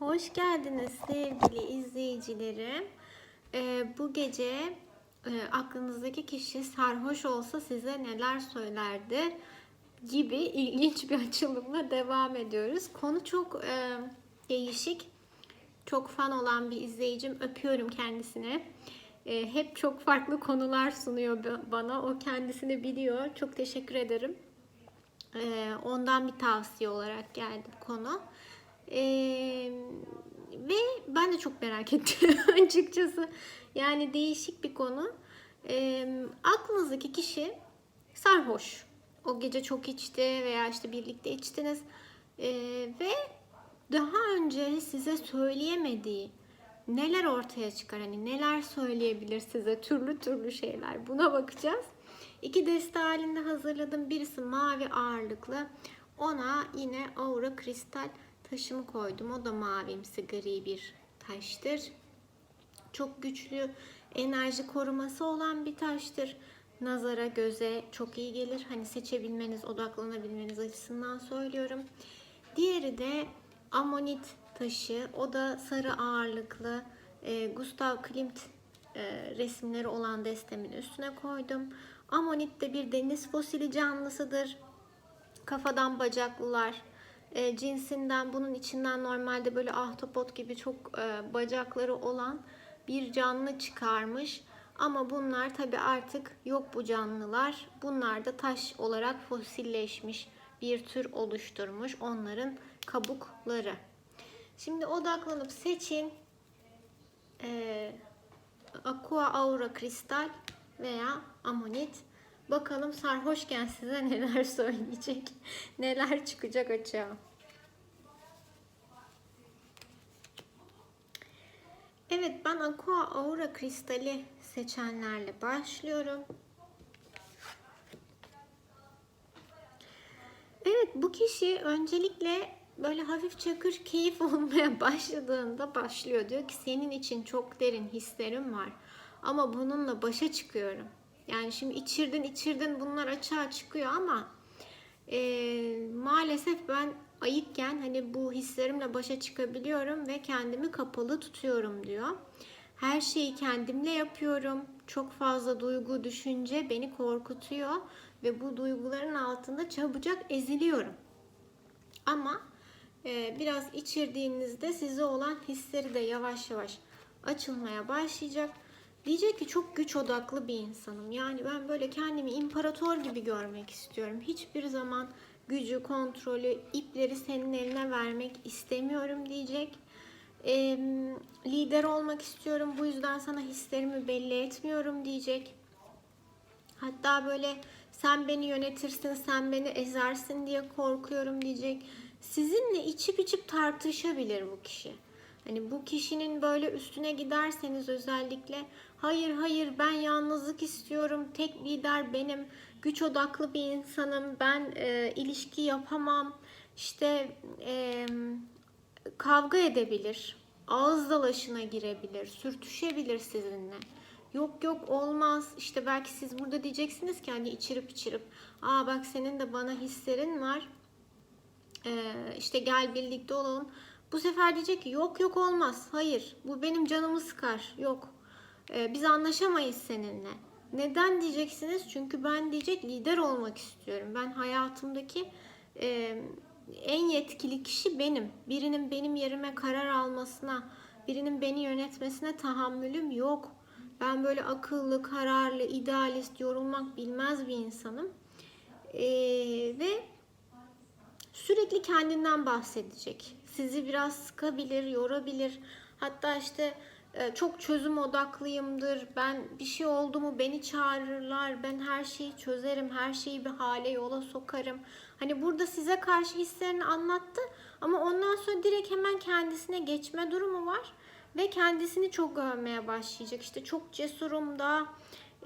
Hoş geldiniz sevgili izleyicilerim. Ee, bu gece e, aklınızdaki kişi sarhoş olsa size neler söylerdi gibi ilginç bir açılımla devam ediyoruz. Konu çok e, değişik. Çok fan olan bir izleyicim. Öpüyorum kendisini. E, hep çok farklı konular sunuyor ba- bana. O kendisini biliyor. Çok teşekkür ederim. E, ondan bir tavsiye olarak geldi bu konu. Ee, ve ben de çok merak ettim açıkçası. Yani değişik bir konu. Ee, aklınızdaki kişi sarhoş. O gece çok içti veya işte birlikte içtiniz. Ee, ve daha önce size söyleyemediği neler ortaya çıkar? Hani neler söyleyebilir size? Türlü türlü şeyler. Buna bakacağız. İki deste halinde hazırladım. Birisi mavi ağırlıklı. Ona yine aura kristal taşımı koydum. O da mavimsi gri bir taştır. Çok güçlü enerji koruması olan bir taştır. Nazara, göze çok iyi gelir. Hani seçebilmeniz, odaklanabilmeniz açısından söylüyorum. Diğeri de amonit taşı. O da sarı ağırlıklı. E, Gustav Klimt e, resimleri olan destemin üstüne koydum. Amonit de bir deniz fosili canlısıdır. Kafadan bacaklılar e, cinsinden bunun içinden normalde böyle ahtapot gibi çok e, bacakları olan bir canlı çıkarmış. Ama bunlar tabi artık yok bu canlılar. Bunlar da taş olarak fosilleşmiş bir tür oluşturmuş onların kabukları. Şimdi odaklanıp seçin. E, Aqua Aura Kristal veya Amonit. Bakalım sarhoşken size neler söyleyecek, neler çıkacak açığa. Evet ben Aqua Aura Kristali seçenlerle başlıyorum. Evet bu kişi öncelikle böyle hafif çakır keyif olmaya başladığında başlıyor. Diyor ki senin için çok derin hislerim var ama bununla başa çıkıyorum. Yani şimdi içirdin içirdin bunlar açığa çıkıyor ama e, maalesef ben ayıkken hani bu hislerimle başa çıkabiliyorum ve kendimi kapalı tutuyorum diyor. Her şeyi kendimle yapıyorum. Çok fazla duygu, düşünce beni korkutuyor ve bu duyguların altında çabucak eziliyorum. Ama e, biraz içirdiğinizde size olan hisleri de yavaş yavaş açılmaya başlayacak. Diyecek ki çok güç odaklı bir insanım. Yani ben böyle kendimi imparator gibi görmek istiyorum. Hiçbir zaman gücü, kontrolü, ipleri senin eline vermek istemiyorum diyecek. E, lider olmak istiyorum. Bu yüzden sana hislerimi belli etmiyorum diyecek. Hatta böyle sen beni yönetirsin, sen beni ezersin diye korkuyorum diyecek. Sizinle içip içip tartışabilir bu kişi. Hani bu kişinin böyle üstüne giderseniz özellikle hayır hayır ben yalnızlık istiyorum, tek lider benim, güç odaklı bir insanım, ben e, ilişki yapamam, işte e, kavga edebilir, ağız dalaşına girebilir, sürtüşebilir sizinle. Yok yok olmaz. İşte belki siz burada diyeceksiniz ki hani içirip içirip. Aa bak senin de bana hislerin var. Ee, işte gel birlikte olalım. Bu sefer diyecek ki yok yok olmaz. Hayır bu benim canımı sıkar. Yok. Ee, biz anlaşamayız seninle. Neden diyeceksiniz? Çünkü ben diyecek lider olmak istiyorum. Ben hayatımdaki e, en yetkili kişi benim. Birinin benim yerime karar almasına, birinin beni yönetmesine tahammülüm yok. Ben böyle akıllı, kararlı, idealist, yorulmak bilmez bir insanım. Ee, ve sürekli kendinden bahsedecek. Sizi biraz sıkabilir, yorabilir. Hatta işte e, çok çözüm odaklıyımdır. Ben bir şey oldu mu beni çağırırlar. Ben her şeyi çözerim. Her şeyi bir hale yola sokarım. Hani burada size karşı hislerini anlattı ama ondan sonra direkt hemen kendisine geçme durumu var ve kendisini çok övmeye başlayacak. İşte çok cesurum da,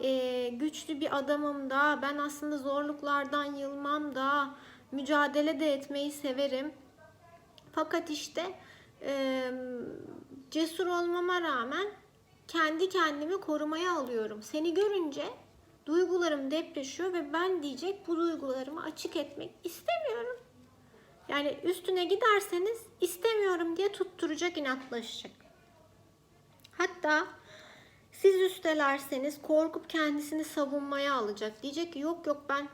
e, güçlü bir adamım da, ben aslında zorluklardan yılmam da, mücadele de etmeyi severim. Fakat işte e, cesur olmama rağmen kendi kendimi korumaya alıyorum. Seni görünce duygularım depreşiyor ve ben diyecek bu duygularımı açık etmek istemiyorum. Yani üstüne giderseniz istemiyorum diye tutturacak, inatlaşacak. Hatta siz üstelerseniz korkup kendisini savunmaya alacak. Diyecek ki yok yok ben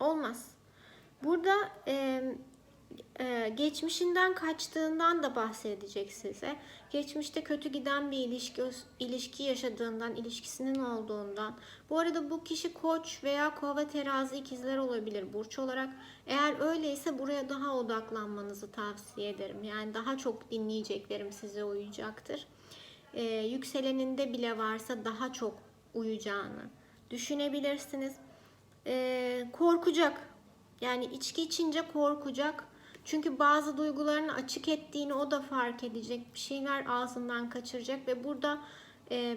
olmaz. Burada e, e, geçmişinden kaçtığından da bahsedecek size. Geçmişte kötü giden bir ilişki ilişki yaşadığından, ilişkisinin olduğundan. Bu arada bu kişi koç veya kova terazi ikizler olabilir burç olarak. Eğer öyleyse buraya daha odaklanmanızı tavsiye ederim. Yani daha çok dinleyeceklerim size uyacaktır. Ee, yükseleninde bile varsa daha çok uyacağını düşünebilirsiniz. Ee, korkacak. Yani içki içince korkacak. Çünkü bazı duygularını açık ettiğini o da fark edecek. Bir şeyler ağzından kaçıracak ve burada e,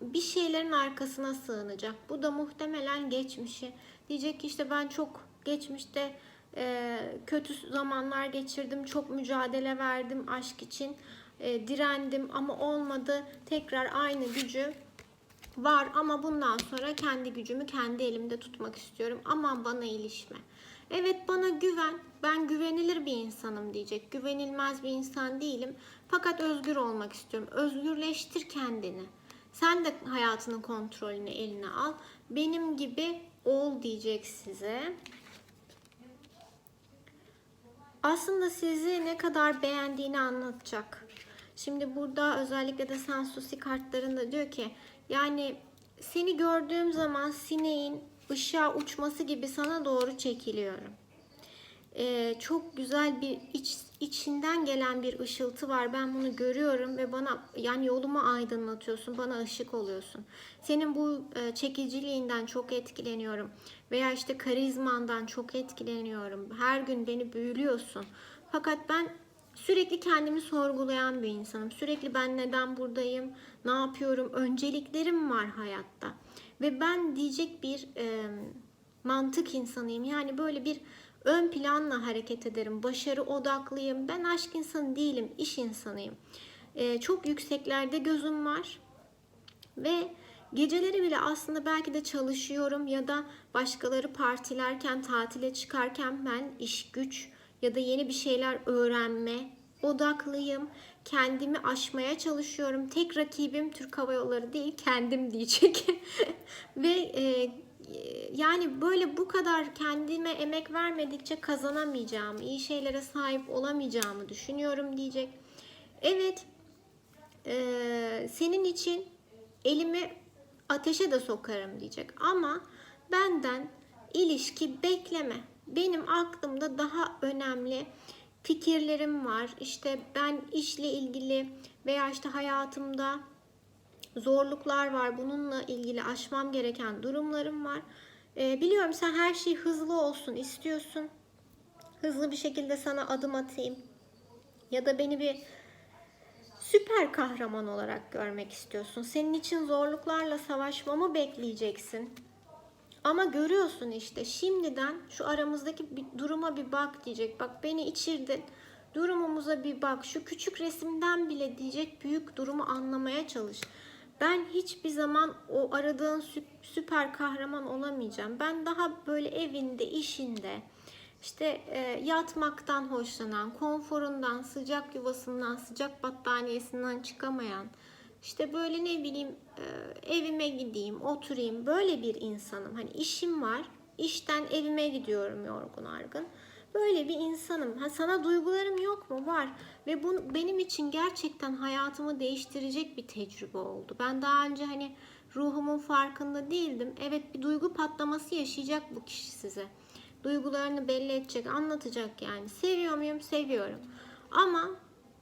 bir şeylerin arkasına sığınacak. Bu da muhtemelen geçmişi. Diyecek ki işte ben çok geçmişte e, kötü zamanlar geçirdim. Çok mücadele verdim aşk için. E, direndim ama olmadı. Tekrar aynı gücü var ama bundan sonra kendi gücümü kendi elimde tutmak istiyorum. Aman bana ilişme. Evet bana güven. Ben güvenilir bir insanım diyecek. Güvenilmez bir insan değilim. Fakat özgür olmak istiyorum. Özgürleştir kendini. Sen de hayatının kontrolünü eline al. Benim gibi ol diyecek size. Aslında sizi ne kadar beğendiğini anlatacak. Şimdi burada özellikle de Sansusi kartlarında diyor ki yani seni gördüğüm zaman sineğin ışığa uçması gibi sana doğru çekiliyorum. Ee, çok güzel bir iç, içinden gelen bir ışıltı var. Ben bunu görüyorum ve bana yani yolumu aydınlatıyorsun, bana ışık oluyorsun. Senin bu e, çekiciliğinden çok etkileniyorum veya işte karizmandan çok etkileniyorum. Her gün beni büyülüyorsun. Fakat ben sürekli kendimi sorgulayan bir insanım. Sürekli ben neden buradayım, ne yapıyorum, önceliklerim var hayatta. Ve ben diyecek bir e, mantık insanıyım. Yani böyle bir ön planla hareket ederim. Başarı odaklıyım. Ben aşk insanı değilim, iş insanıyım. E, çok yükseklerde gözüm var. Ve geceleri bile aslında belki de çalışıyorum ya da başkaları partilerken, tatile çıkarken ben iş güç ya da yeni bir şeyler öğrenme odaklıyım. Kendimi aşmaya çalışıyorum. Tek rakibim Türk Hava Yolları değil, kendim diyecek. Ve e, yani böyle bu kadar kendime emek vermedikçe kazanamayacağımı, iyi şeylere sahip olamayacağımı düşünüyorum diyecek. Evet, e, senin için elimi ateşe de sokarım diyecek. Ama benden ilişki bekleme. Benim aklımda daha önemli fikirlerim var. İşte ben işle ilgili veya işte hayatımda zorluklar var. Bununla ilgili aşmam gereken durumlarım var. Ee, biliyorum sen her şey hızlı olsun istiyorsun. Hızlı bir şekilde sana adım atayım. Ya da beni bir süper kahraman olarak görmek istiyorsun. Senin için zorluklarla savaşmamı bekleyeceksin. Ama görüyorsun işte şimdiden şu aramızdaki bir duruma bir bak diyecek. Bak beni içirdin. Durumumuza bir bak. Şu küçük resimden bile diyecek büyük durumu anlamaya çalış. Ben hiçbir zaman o aradığın süper kahraman olamayacağım. Ben daha böyle evinde, işinde, işte e, yatmaktan hoşlanan, konforundan, sıcak yuvasından, sıcak battaniyesinden çıkamayan, işte böyle ne bileyim e, evime gideyim, oturayım. Böyle bir insanım. Hani işim var. işten evime gidiyorum yorgun argın. Böyle bir insanım. Ha, sana duygularım yok mu? Var. Ve bu benim için gerçekten hayatımı değiştirecek bir tecrübe oldu. Ben daha önce hani ruhumun farkında değildim. Evet bir duygu patlaması yaşayacak bu kişi size. Duygularını belli edecek, anlatacak yani. Seviyor muyum? Seviyorum. Ama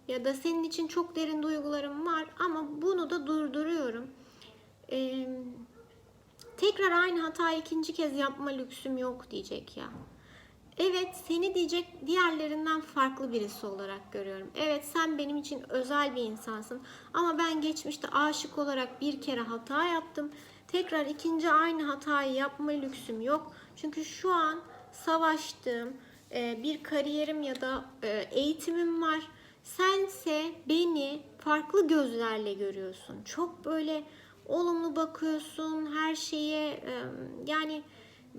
ya da senin için çok derin duygularım var ama bunu da durduruyorum. Ee, tekrar aynı hatayı ikinci kez yapma lüksüm yok diyecek ya. Evet seni diyecek diğerlerinden farklı birisi olarak görüyorum. Evet sen benim için özel bir insansın ama ben geçmişte aşık olarak bir kere hata yaptım. Tekrar ikinci aynı hatayı yapma lüksüm yok. Çünkü şu an savaştığım e, bir kariyerim ya da e, eğitimim var Sense beni farklı gözlerle görüyorsun. Çok böyle olumlu bakıyorsun her şeye yani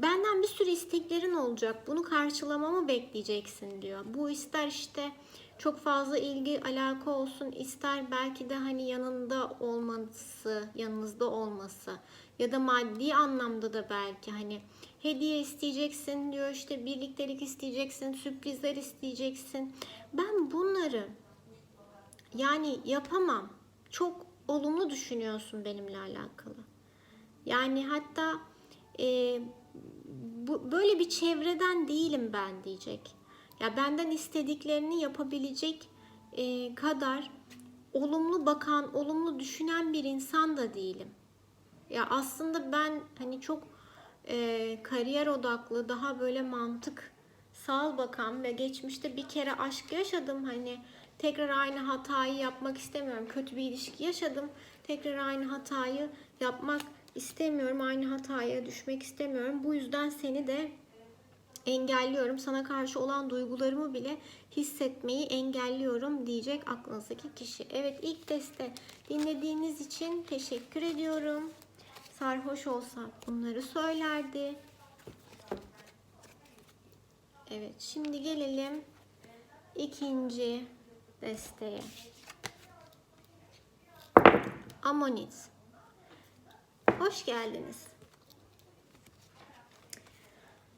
benden bir sürü isteklerin olacak. Bunu karşılamamı bekleyeceksin diyor. Bu ister işte çok fazla ilgi alaka olsun ister belki de hani yanında olması, yanınızda olması ya da maddi anlamda da belki hani hediye isteyeceksin diyor işte birliktelik isteyeceksin, sürprizler isteyeceksin. Ben bunları yani yapamam. Çok olumlu düşünüyorsun benimle alakalı. Yani hatta e, bu, böyle bir çevreden değilim ben diyecek. Ya benden istediklerini yapabilecek e, kadar olumlu bakan, olumlu düşünen bir insan da değilim. Ya aslında ben hani çok e, kariyer odaklı, daha böyle mantık sal bakan ve geçmişte bir kere aşk yaşadım hani tekrar aynı hatayı yapmak istemiyorum. Kötü bir ilişki yaşadım. Tekrar aynı hatayı yapmak istemiyorum. Aynı hataya düşmek istemiyorum. Bu yüzden seni de engelliyorum. Sana karşı olan duygularımı bile hissetmeyi engelliyorum diyecek aklınızdaki kişi. Evet ilk teste dinlediğiniz için teşekkür ediyorum. Sarhoş olsa bunları söylerdi. Evet şimdi gelelim ikinci desteğe. Amonit. Hoş geldiniz.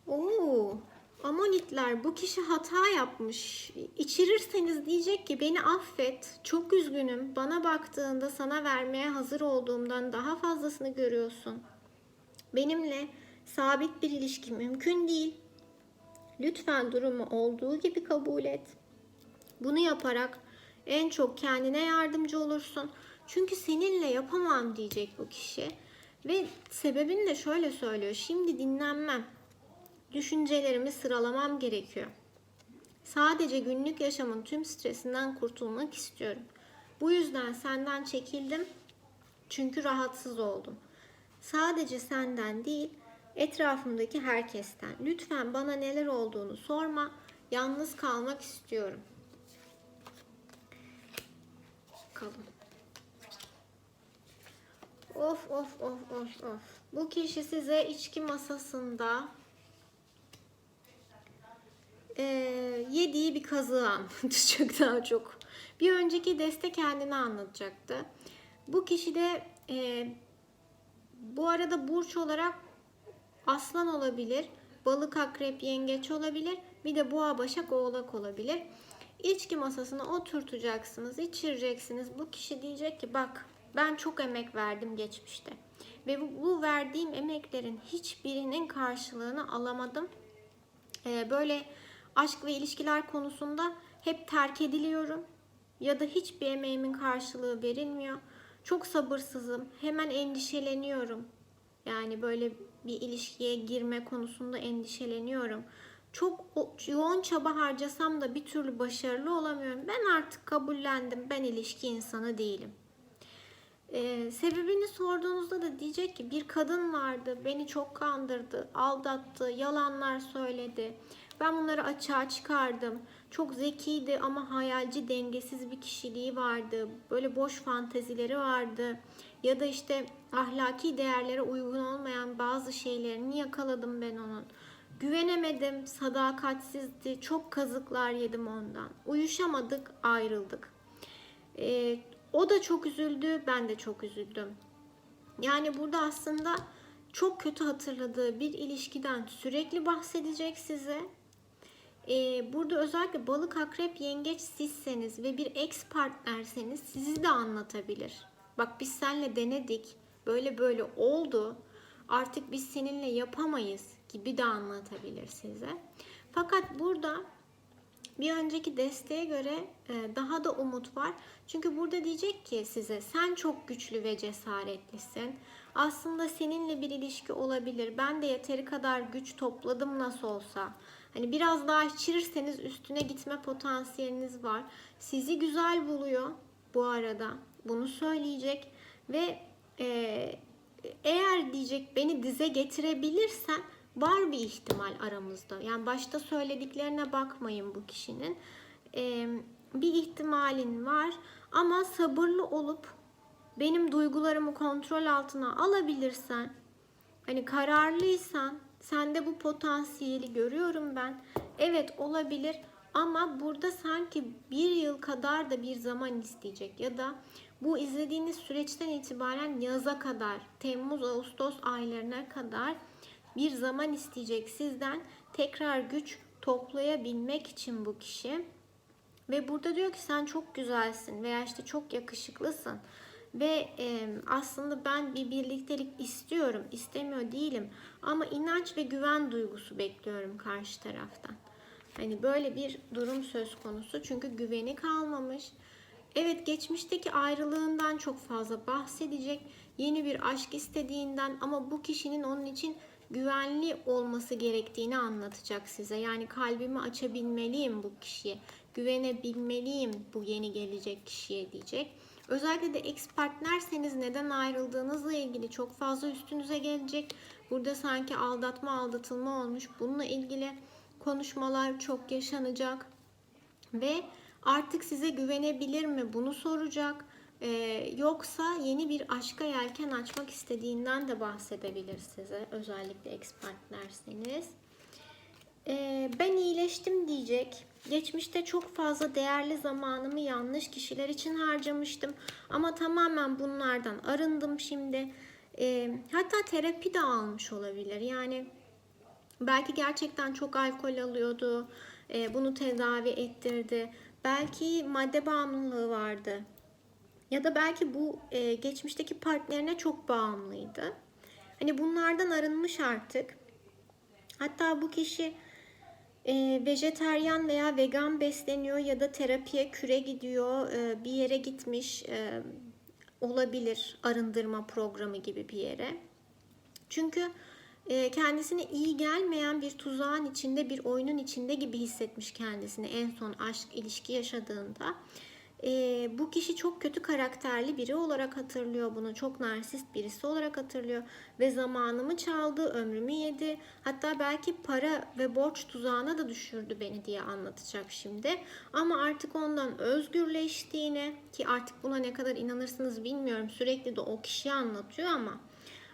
Oo, Amonitler bu kişi hata yapmış. İçirirseniz diyecek ki beni affet. Çok üzgünüm. Bana baktığında sana vermeye hazır olduğumdan daha fazlasını görüyorsun. Benimle sabit bir ilişki mümkün değil. Lütfen durumu olduğu gibi kabul et. Bunu yaparak en çok kendine yardımcı olursun. Çünkü seninle yapamam diyecek bu kişi. Ve sebebini de şöyle söylüyor. Şimdi dinlenmem. Düşüncelerimi sıralamam gerekiyor. Sadece günlük yaşamın tüm stresinden kurtulmak istiyorum. Bu yüzden senden çekildim. Çünkü rahatsız oldum. Sadece senden değil, etrafımdaki herkesten. Lütfen bana neler olduğunu sorma. Yalnız kalmak istiyorum. Bakalım. Of of of of of. Bu kişi size içki masasında e, yediği bir kazığı anlatacak daha çok. Bir önceki deste kendini anlatacaktı. Bu kişi de e, bu arada burç olarak aslan olabilir, balık, akrep, yengeç olabilir. Bir de boğa, başak, oğlak olabilir. İçki masasına oturtacaksınız, içireceksiniz. Bu kişi diyecek ki bak ben çok emek verdim geçmişte. Ve bu, bu verdiğim emeklerin hiçbirinin karşılığını alamadım. Ee, böyle aşk ve ilişkiler konusunda hep terk ediliyorum. Ya da hiçbir emeğimin karşılığı verilmiyor. Çok sabırsızım. Hemen endişeleniyorum. Yani böyle bir ilişkiye girme konusunda endişeleniyorum. Çok yoğun çaba harcasam da bir türlü başarılı olamıyorum. Ben artık kabullendim. Ben ilişki insanı değilim. Ee, sebebini sorduğunuzda da diyecek ki bir kadın vardı, beni çok kandırdı, aldattı, yalanlar söyledi. Ben bunları açığa çıkardım. Çok zekiydi ama hayalci, dengesiz bir kişiliği vardı. Böyle boş fantezileri vardı. Ya da işte ahlaki değerlere uygun olmayan bazı şeylerini yakaladım ben onun. Güvenemedim, sadakatsizdi, çok kazıklar yedim ondan. Uyuşamadık, ayrıldık. Ee, o da çok üzüldü, ben de çok üzüldüm. Yani burada aslında çok kötü hatırladığı bir ilişkiden sürekli bahsedecek size. Ee, burada özellikle balık, akrep, yengeç sizseniz ve bir ex partnerseniz sizi de anlatabilir. Bak biz seninle denedik, böyle böyle oldu. Artık biz seninle yapamayız gibi de anlatabilir size. Fakat burada bir önceki desteğe göre e, daha da umut var. Çünkü burada diyecek ki size sen çok güçlü ve cesaretlisin. Aslında seninle bir ilişki olabilir. Ben de yeteri kadar güç topladım nasıl olsa. Hani biraz daha içirirseniz üstüne gitme potansiyeliniz var. Sizi güzel buluyor bu arada. Bunu söyleyecek ve e, eğer diyecek beni dize getirebilirsen var bir ihtimal aramızda. Yani başta söylediklerine bakmayın bu kişinin. Ee, bir ihtimalin var ama sabırlı olup benim duygularımı kontrol altına alabilirsen, hani kararlıysan Sende bu potansiyeli görüyorum ben. Evet olabilir ama burada sanki bir yıl kadar da bir zaman isteyecek ya da bu izlediğiniz süreçten itibaren yaza kadar, Temmuz, Ağustos aylarına kadar bir zaman isteyecek sizden tekrar güç toplayabilmek için bu kişi. Ve burada diyor ki sen çok güzelsin veya işte çok yakışıklısın. Ve e, aslında ben bir birliktelik istiyorum, istemiyor değilim. Ama inanç ve güven duygusu bekliyorum karşı taraftan. Hani böyle bir durum söz konusu. Çünkü güveni kalmamış. Evet geçmişteki ayrılığından çok fazla bahsedecek. Yeni bir aşk istediğinden ama bu kişinin onun için güvenli olması gerektiğini anlatacak size. Yani kalbimi açabilmeliyim bu kişiye. Güvenebilmeliyim bu yeni gelecek kişiye diyecek. Özellikle de ex partnerseniz neden ayrıldığınızla ilgili çok fazla üstünüze gelecek. Burada sanki aldatma aldatılma olmuş. Bununla ilgili konuşmalar çok yaşanacak. Ve artık size güvenebilir mi bunu soracak. Ee, yoksa yeni bir aşka yelken açmak istediğinden de bahsedebilir size. Özellikle ex partnerseniz. Ee, ben iyileştim diyecek. Geçmişte çok fazla değerli zamanımı yanlış kişiler için harcamıştım. Ama tamamen bunlardan arındım şimdi. Ee, hatta terapi de almış olabilir. Yani belki gerçekten çok alkol alıyordu. Ee, bunu tedavi ettirdi. Belki madde bağımlılığı vardı. Ya da belki bu e, geçmişteki partnerine çok bağımlıydı. Hani bunlardan arınmış artık. Hatta bu kişi e, vejeteryan veya vegan besleniyor ya da terapiye küre gidiyor, e, bir yere gitmiş e, olabilir arındırma programı gibi bir yere. Çünkü e, kendisine iyi gelmeyen bir tuzağın içinde, bir oyunun içinde gibi hissetmiş kendisini en son aşk ilişki yaşadığında. E, bu kişi çok kötü karakterli biri olarak hatırlıyor bunu. Çok narsist birisi olarak hatırlıyor. Ve zamanımı çaldı, ömrümü yedi. Hatta belki para ve borç tuzağına da düşürdü beni diye anlatacak şimdi. Ama artık ondan özgürleştiğini ki artık buna ne kadar inanırsınız bilmiyorum. Sürekli de o kişi anlatıyor ama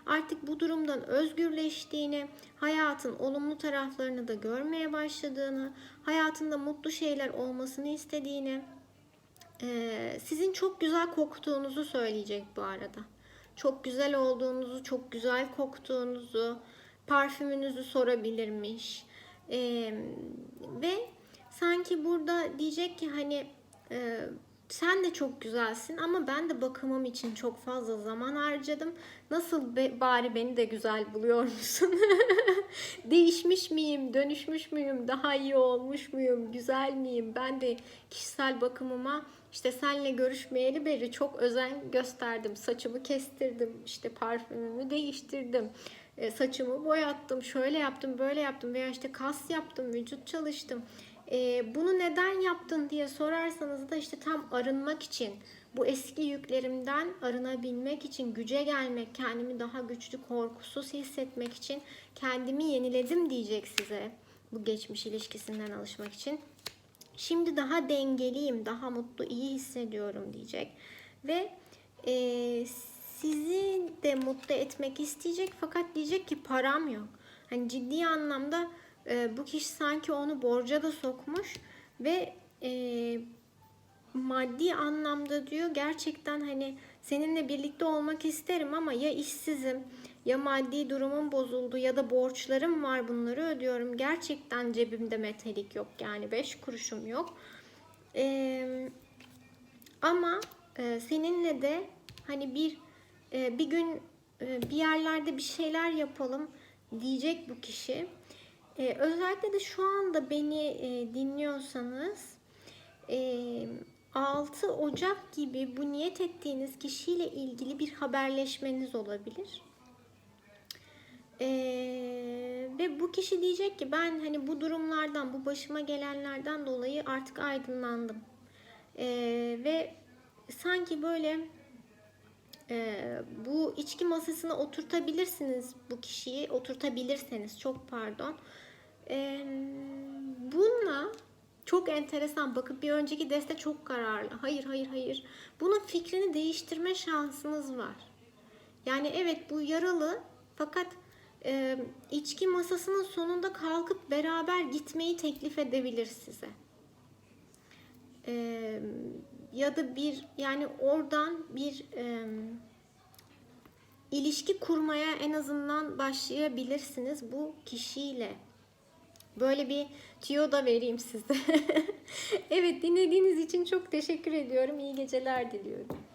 artık bu durumdan özgürleştiğini, hayatın olumlu taraflarını da görmeye başladığını, hayatında mutlu şeyler olmasını istediğini, ee, sizin çok güzel koktuğunuzu söyleyecek bu arada. Çok güzel olduğunuzu, çok güzel koktuğunuzu, parfümünüzü sorabilirmiş. Ee, ve sanki burada diyecek ki hani e, sen de çok güzelsin ama ben de bakımım için çok fazla zaman harcadım. Nasıl be, bari beni de güzel buluyor musun? Değişmiş miyim? Dönüşmüş müyüm? Daha iyi olmuş muyum? Güzel miyim? Ben de kişisel bakımıma işte senle görüşmeyeli beri çok özen gösterdim. Saçımı kestirdim. işte parfümümü değiştirdim. E, saçımı boyattım. Şöyle yaptım, böyle yaptım veya işte kas yaptım, vücut çalıştım. E, bunu neden yaptın diye sorarsanız da işte tam arınmak için, bu eski yüklerimden arınabilmek için, güce gelmek, kendimi daha güçlü, korkusuz hissetmek için kendimi yeniledim diyecek size. Bu geçmiş ilişkisinden alışmak için. Şimdi daha dengeliyim, daha mutlu, iyi hissediyorum diyecek. Ve e, sizi de mutlu etmek isteyecek fakat diyecek ki param yok. Hani ciddi anlamda e, bu kişi sanki onu borca da sokmuş ve e, maddi anlamda diyor gerçekten hani seninle birlikte olmak isterim ama ya işsizim ya maddi durumum bozuldu ya da borçlarım var bunları ödüyorum. Gerçekten cebimde metalik yok yani 5 kuruşum yok. Ee, ama e, seninle de hani bir e, bir gün e, bir yerlerde bir şeyler yapalım diyecek bu kişi. E, özellikle de şu anda beni e, dinliyorsanız e, 6 Ocak gibi bu niyet ettiğiniz kişiyle ilgili bir haberleşmeniz olabilir. Ee, ve bu kişi diyecek ki ben hani bu durumlardan, bu başıma gelenlerden dolayı artık aydınlandım. Ee, ve sanki böyle e, bu içki masasına oturtabilirsiniz bu kişiyi, oturtabilirseniz çok pardon. Ee, bununla çok enteresan. Bakın bir önceki deste çok kararlı. Hayır, hayır, hayır. Bunun fikrini değiştirme şansınız var. Yani evet bu yaralı fakat e, içki masasının sonunda kalkıp beraber gitmeyi teklif edebilir size. E, ya da bir yani oradan bir e, ilişki kurmaya en azından başlayabilirsiniz bu kişiyle. Böyle bir tüyo da vereyim size. evet dinlediğiniz için çok teşekkür ediyorum. İyi geceler diliyorum.